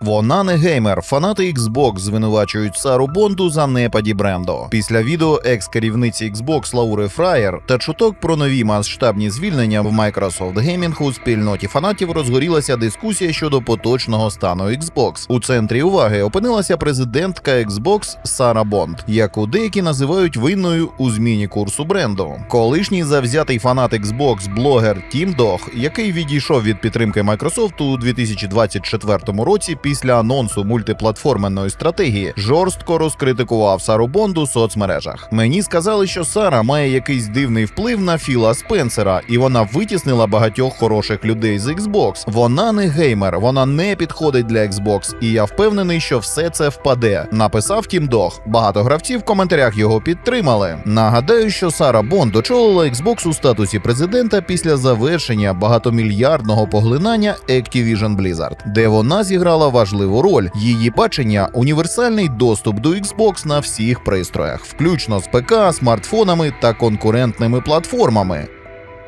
Вона не геймер. Фанати Xbox звинувачують Сару Бонду за непаді бренду. Після відео екс-керівниці Xbox Лаури Фраєр та чуток про нові масштабні звільнення в Microsoft Gaming у спільноті фанатів розгорілася дискусія щодо поточного стану Xbox. У центрі уваги опинилася президентка Xbox Сара Бонд, яку деякі називають винною у зміні курсу бренду. Колишній завзятий фанат Xbox блогер Тім Дог, який відійшов від підтримки Microsoft у 2024 році після анонсу мультиплатформенної стратегії, жорстко розкритикував Сару Бонду в соцмережах. Мені сказали, що Сара має якийсь дивний вплив на Філа Спенсера, і вона витіснила багатьох хороших людей з Xbox. Вона не геймер, вона не підходить для Xbox, і я впевнений, що все це впаде. Написав Тім Дог. Багато гравців в коментарях його підтримали. Нагадаю, що Сара Бонд очолила Xbox у статусі президента після завершення багатомільярдного поглинання Activision Blizzard, де вона зіграла важливу роль. Її бачення універсальний доступ до Xbox на всіх пристроях, включно з ПК, смартфонами та конкурентними платформами.